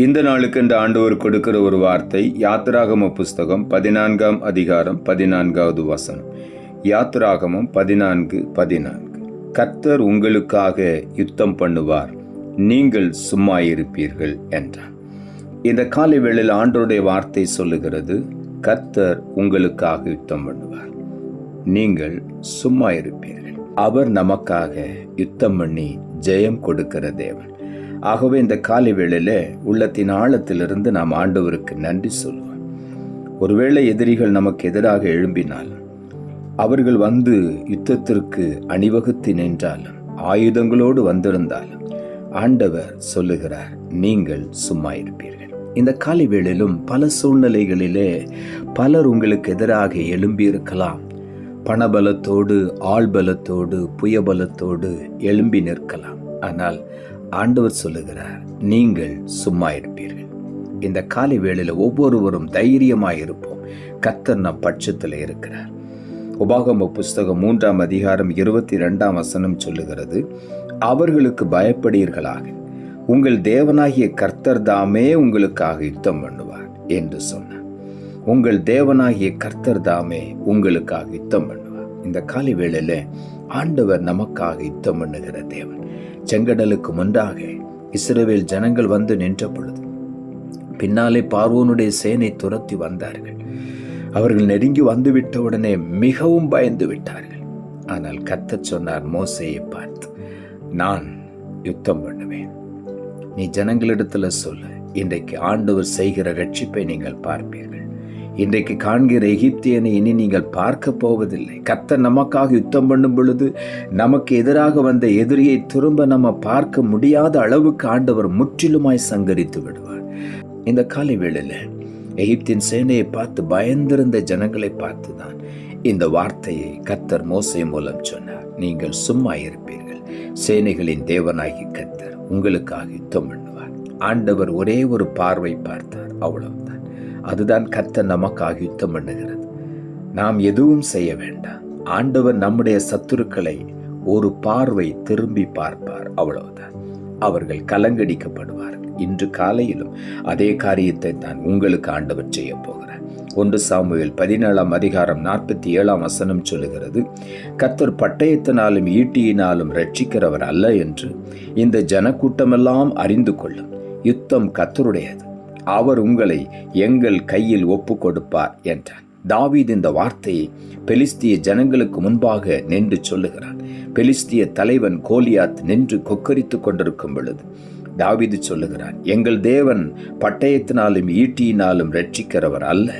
இந்த நாளுக்கு இந்த ஆண்டவர் கொடுக்கிற ஒரு வார்த்தை யாத்திராகம புஸ்தகம் பதினான்காம் அதிகாரம் பதினான்காவது வசனம். யாத்திராகமம் பதினான்கு பதினான்கு. கர்த்தர் உங்களுக்காக யுத்தம் பண்ணுவார் நீங்கள் சும்மா இருப்பீர்கள் என்றார். இந்த காலை வேளையில் ஆண்டோருடைய வார்த்தை சொல்லுகிறது கர்த்தர் உங்களுக்காக யுத்தம் பண்ணுவார் நீங்கள் சும்மா இருப்பீர்கள் அவர் நமக்காக யுத்தம் பண்ணி ஜெயம் கொடுக்கிற தேவன். ஆகவே இந்த காலை வேளையில் உள்ளத்தின் ஆழத்திலிருந்து நாம் ஆண்டவருக்கு நன்றி சொல்லுவோம் ஒருவேளை எதிரிகள் நமக்கு எதிராக எழும்பினால் அவர்கள் வந்து யுத்தத்திற்கு அணிவகுத்து நின்றாலும் ஆயுதங்களோடு வந்திருந்தாலும் ஆண்டவர் சொல்லுகிறார் நீங்கள் சும்மா இருப்பீர்கள். இந்த காலை வேளையிலும் பல சூழ்நிலைகளிலே பலர் உங்களுக்கு எதிராக எழும்பியிருக்கலாம். பணபலத்தோடு ஆள்பலத்தோடு புயபலத்தோடு எழும்பி நிற்கலாம். ஆனால் ஆண்டவர் சொல்லுகிறார் நீங்கள் சும்மா இருப்பீர்கள். இந்த காலை வேளையில ஒவ்வொருவரும் தைரியமாக இருப்போம். கத்தர் நம் பட்சத்தில் இருக்கிறார். உபாகம புஸ்தகம் மூன்றாம் அதிகாரம் இருபத்தி ரெண்டாம் வசனம் சொல்லுகிறது அவர்களுக்கு பயப்படுகிறீர்களாக உங்கள் தேவனாகிய கர்த்தர் தாமே உங்களுக்காக யுத்தம் பண்ணுவார் என்று சொன்னார். உங்கள் தேவனாகிய கர்த்தர் தாமே உங்களுக்காக யுத்தம் பண்ணுவார். இந்த காலை வேளையில ஆண்டவர் நமக்காக யுத்தம் பண்ணுகிற தேவன். செங்கடலுக்கு முன்பாக இஸ்ரேவேல் ஜனங்கள் வந்து நின்ற பொழுது பின்னாலே பார்வோனுடைய சேனை துரத்தி வந்தார்கள். அவர்கள் நெருங்கி வந்துவிட்டவுடனே மிகவும் பயந்து விட்டார்கள். ஆனால் கத்தச் சொன்னார் மோசையை பார்த்து நான் யுத்தம் பண்ணுவேன். நீ ஜனங்களிடத்துல சொல்ல இன்றைக்கு ஆண்டவர் செய்கிற ரட்சிப்பை நீங்கள் பார்ப்பீர்கள். இன்றைக்கு காண்கிற எகிப்தியனை இனி நீங்கள் பார்க்க போவதில்லை. கர்த்தர் நமக்காக யுத்தம் பண்ணும் பொழுது நமக்கு எதிராக வந்த எதிரியை திரும்ப நம்ம பார்க்க முடியாத அளவுக்கு ஆண்டவர் முற்றிலுமாய் சங்கரித்து விடுவார். இந்த காலை வேளையில் எகிப்தின் சேனையை பார்த்து பயந்திருந்த ஜனங்களை பார்த்து தான் இந்த வார்த்தையை கத்தர் மோசை மூலம் சொன்னார். நீங்கள் சும்மா இருப்பீர்கள். சேனைகளின் தேவனாகி கர்த்தர் உங்களுக்காக யுத்தம் பண்ணுவார். ஆண்டவர் ஒரே ஒரு பார்வை பார்த்தார். அவ்வளவுதான். அதுதான் கர்த்தர் நமக்காக யுத்தம் பண்ணுகிறது. நாம் எதுவும் செய்ய வேண்டாம். ஆண்டவர் நம்முடைய சத்துருக்களை ஒரு பார்வை திரும்பி பார்ப்பார் அவ்வளவுதான். அவர்கள் கலங்கடிக்கப்படுவார்கள் இன்று காலையிலும் அதே காரியத்தை தான் உங்களுக்கு ஆண்டவர் செய்ய போகிறார். ஒன்று சாமுவேல் பதினேழாம் அதிகாரம் நாற்பத்தி ஏழாம் வசனம் சொல்லுகிறது கத்தர் பட்டயத்தினாலும் ஈட்டியினாலும் ரட்சிக்கிறவர் அல்ல என்று இந்த ஜனக்கூட்டமெல்லாம் அறிந்து கொள்ளும். யுத்தம் கத்தருடையது அவர் உங்களை எங்கள் கையில் ஒப்பு கொடுப்பார் என்றார் தாவீது இந்த வார்த்தையை பெலிஸ்திய ஜனங்களுக்கு முன்பாக நின்று சொல்லுகிறான் பெலிஸ்திய தலைவன் கோலியாத் நின்று கொக்கரித்துக் கொண்டிருக்கும் பொழுது தாவீது சொல்லுகிறான் எங்கள் தேவன் பட்டயத்தினாலும் ஈட்டியினாலும் ரட்சிக்கிறவர் அல்ல.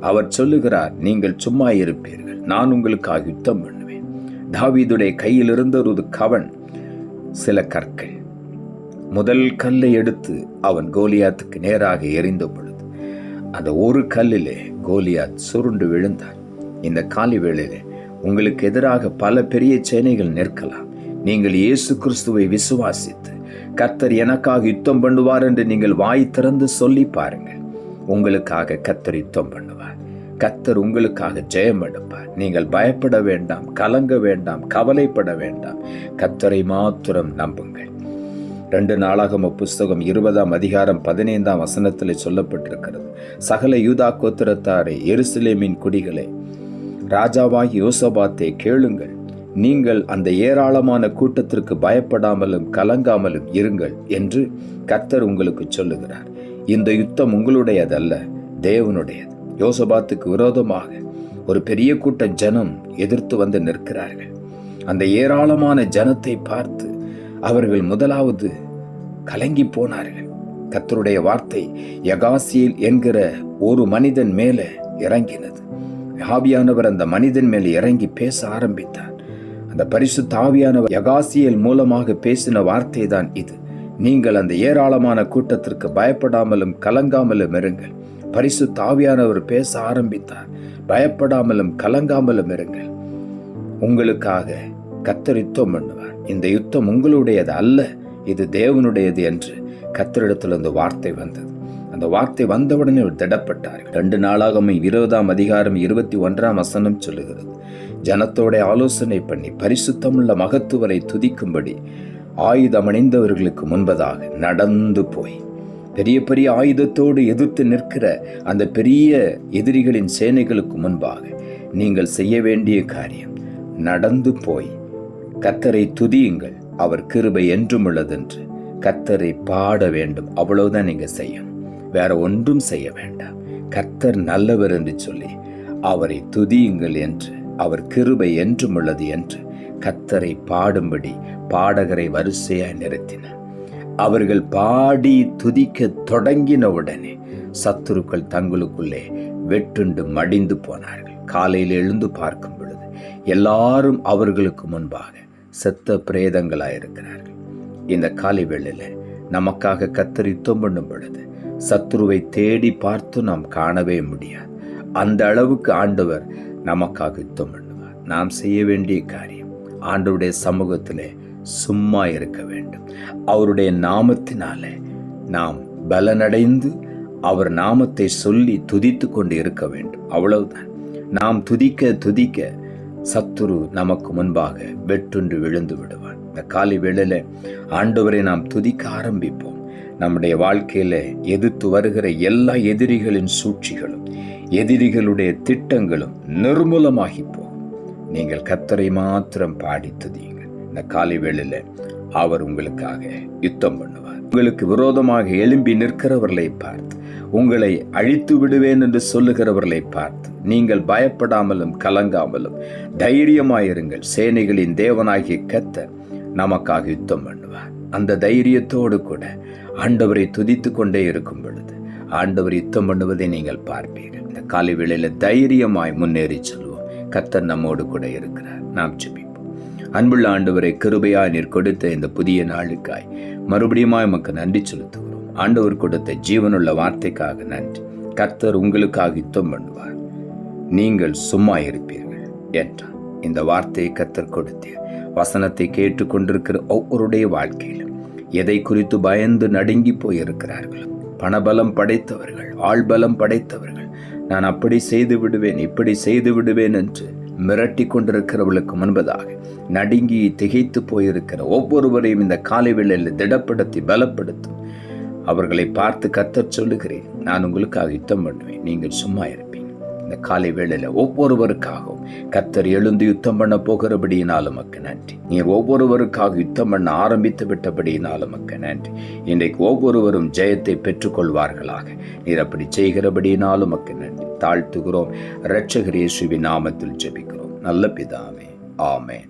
அவர் சொல்லுகிறார் நீங்கள் சும்மா இருப்பீர்கள். நான் உங்களுக்காக யுத்தம் பண்ணுவேன். தாவீதுடைய கையில் இருந்த ஒரு கவன் சில கற்கள். முதல் கல்லை எடுத்து அவன் கோலியாத்துக்கு நேராக எரிந்த பொழுது அந்த ஒரு கல்லிலே கோலியாத் சுருண்டு விழுந்தார். இந்த காலி வேளையிலே உங்களுக்கு எதிராக பல பெரிய சேனைகள் நிற்கலாம். நீங்கள் இயேசு கிறிஸ்துவை விசுவாசித்து கர்த்தர் எனக்காக யுத்தம் பண்ணுவார் என்று நீங்கள் வாய் திறந்து சொல்லி பாருங்கள். உங்களுக்காக கர்த்தர் யுத்தம் பண்ணுவார். கர்த்தர் உங்களுக்காக ஜெயம் எடுப்பார். நீங்கள் பயப்பட வேண்டாம் கலங்க வேண்டாம் கவலைப்பட வேண்டாம். கர்த்தரை மாத்திரம் நம்புங்கள். ரெண்டு நாளாகம புஸ்தகம் இருபதாம் அதிகாரம் பதினைந்தாம் வசனத்தில் சொல்லப்பட்டிருக்கிறது. சகல யூதா கோத்திரத்தாரே எருசலேமின் குடிகளே ராஜாவாகி யோசபாத்தே கேளுங்கள். நீங்கள் அந்த ஏராளமான கூட்டத்திற்கு பயப்படாமலும் கலங்காமலும் இருங்கள் என்று கர்த்தர் உங்களுக்கு சொல்லுகிறார். இந்த யுத்தம் உங்களுடையதல்ல தேவனுடையது. யோசபாத்துக்கு விரோதமாக ஒரு பெரிய கூட்ட ஜனம் எதிர்த்து வந்து நிற்கிறார்கள். அந்த ஏராளமான ஜனத்தை பார்த்து அவர்கள் முதலாவது கலங்கி போனார்கள். கத்தருடைய வார்த்தை யகாசியல் என்கிற ஒரு மனிதன் மேலே இறங்கினது. ஆவியானவர் அந்த மனிதன் மேல் இறங்கி பேச ஆரம்பித்தார். அந்த பரிசு தாவியானவர் யகாசியல் மூலமாக பேசின வார்த்தை தான் இது. நீங்கள் அந்த ஏராளமான கூட்டத்திற்கு பயப்படாமலும் கலங்காமலும் இருங்கள். பரிசு தாவியானவர் பேச ஆரம்பித்தார். பயப்படாமலும் கலங்காமலும் இருங்கள். உங்களுக்காக கத்தர் யுத்தம் பண்ணுவார் இந்த யுத்தம் உங்களுடையது அல்ல இது தேவனுடையது என்று கத்தரிடத்தில் அந்த வார்த்தை வந்தது. அந்த வார்த்தை வந்தவுடனே அவர் திடப்பட்டார் ரெண்டு நாளாகமே இருபதாம் அதிகாரம் இருபத்தி ஒன்றாம் வசனம் சொல்லுகிறது. ஜனத்தோட ஆலோசனை பண்ணி பரிசுத்தமுள்ள மகத்துவரை துதிக்கும்படி ஆயுதம் அணிந்தவர்களுக்கு முன்பதாக நடந்து போய் பெரிய பெரிய ஆயுதத்தோடு எதிர்த்து நிற்கிற அந்த பெரிய எதிரிகளின் சேனைகளுக்கு முன்பாக நீங்கள் செய்ய வேண்டிய காரியம் நடந்து போய் கத்தரை துதியுங்கள். அவர் கிருபை என்றும் உள்ளதென்று. கத்தரை பாட வேண்டும். அவ்வளவுதான் நீங்க செய்யணும். வேற ஒன்றும் செய்ய வேண்டாம். கத்தர் நல்லவர் என்று சொல்லி அவரை துதியுங்கள் என்று அவர் கிருபை என்றும் உள்ளது என்று கத்தரை பாடும்படி பாடகரை வரிசையாய் நிறுத்தினார். அவர்கள் பாடி துதிக்க தொடங்கின உடனே சத்துருக்கள் தங்களுக்குள்ளே வெட்டுண்டு மடிந்து போனார்கள். காலையில் எழுந்து பார்க்கும் பொழுது எல்லாரும் அவர்களுக்கு முன்பாக செத்த பிரேதங்களாயிருக்கிறார்கள். இந்த காலை வேளையில் நமக்காக கத்தரி பண்ணும் பொழுது சத்துருவை தேடி பார்த்து நாம் காணவே முடியாது. அந்த அளவுக்கு ஆண்டவர் நமக்காக யுத்தம் பண்ணுவார் நாம் செய்ய வேண்டிய காரியம் ஆண்டவருடைய சமூகத்திலே சும்மா இருக்க வேண்டும். அவருடைய நாமத்தினாலே நாம் பலனடைந்து அவர் நாமத்தை சொல்லி துதித்து கொண்டு இருக்க வேண்டும். அவ்வளவுதான். நாம் துதிக்க துதிக்க சத்துரு நமக்கு முன்பாக வெட்டுண்டு விழுந்து விடுவான். இந்த காலை வேளையில் ஆண்டவரை நாம் துதிக்க ஆரம்பிப்போம். நம்முடைய வாழ்க்கையில எதிர்த்து வருகிற எல்லா எதிரிகளின் சூழ்ச்சிகளும் எதிரிகளுடைய திட்டங்களும் நிர்மூலமாகி போகும் நீங்கள் கத்தரை மாத்திரம் பாடி துதியுங்கள். இந்த காலை வேளையில் அவர் உங்களுக்காக யுத்தம் பண்ணுவார். உங்களுக்கு விரோதமாக எழும்பி நிற்கிறவர்களை பார்த்து உங்களை அழித்து விடுவேன் என்று சொல்லுகிறவர்களை பார்த்து நீங்கள் பயப்படாமலும் கலங்காமலும் தைரியமாயிருங்கள். சேனைகளின் தேவனாகிய கத்த நமக்காக யுத்தம் பண்ணுவார். அந்த தைரியத்தோடு கூட ஆண்டவரை துதித்து கொண்டே இருக்கும் பொழுது ஆண்டவர் யுத்தம் பண்ணுவதை நீங்கள் பார்ப்பீர்கள். இந்த காலை வேளையில் தைரியமாய் முன்னேறி செல்வோம். கத்தர் நம்மோடு கூட இருக்கிறார். நாம் ஜெபிப்போம். அன்புள்ள ஆண்டவரை கிருபையாய் நீர் கொடுத்த இந்த புதிய நாளுக்காய் மறுபடியும் உமக்கு நன்றி செலுத்துகிறோம். ஆண்டவர் கொடுத்த ஜீவனுள்ள வார்த்தைக்காக நன்றி. கர்த்தர் உங்களுக்காக யுத்தம் பண்ணுவார். நீங்கள் சும்மா இருப்பீர்கள் என்றார். இந்த வார்த்தையை கத்தர் கொடுத்தீர். வசனத்தை கேட்டுக்கொண்டிருக்கிற ஒவ்வொருடைய வாழ்க்கையிலும் எதை குறித்து பயந்து நடுங்கி போயிருக்கிறார்கள் பணபலம் படைத்தவர்கள் ஆள்பலம் படைத்தவர்கள் நான் அப்படி செய்து விடுவேன் இப்படி செய்து விடுவேன் என்று மிரட்டி கொண்டிருக்கிறவர்களுக்கு முன்பதாக நடுங்கி திகைத்து போயிருக்கிற ஒவ்வொருவரையும் இந்த காலை வேளையில் திடப்படுத்தி பலப்படுத்தும். அவர்களை பார்த்து கத்தர் சொல்லுகிறேன் நான் உங்களுக்காக யுத்தம் பண்ணுவேன் நீங்கள் சும்மா இருப்பீங்க இந்த காலை வேளையில் ஒவ்வொருவருக்காகவும் கத்தர் எழுந்து யுத்தம் பண்ண போகிறபடியினாலும் மக்கு நன்றி. நீர் ஒவ்வொருவருக்காக யுத்தம் பண்ண ஆரம்பித்து விட்டபடியினாலும் மக்கு நன்றி. இன்றைக்கு ஒவ்வொருவரும் ஜெயத்தை பெற்றுக்கொள்வார்களாக. நீர் அப்படி செய்கிறபடியினாலும் மக்கு நன்றி. தாழ்த்துகிறோம். இரட்சகர் இயேசுவின் நாமத்தில் ஜெபிக்கிறோம். நல்ல பிதாவே. ஆமேன்.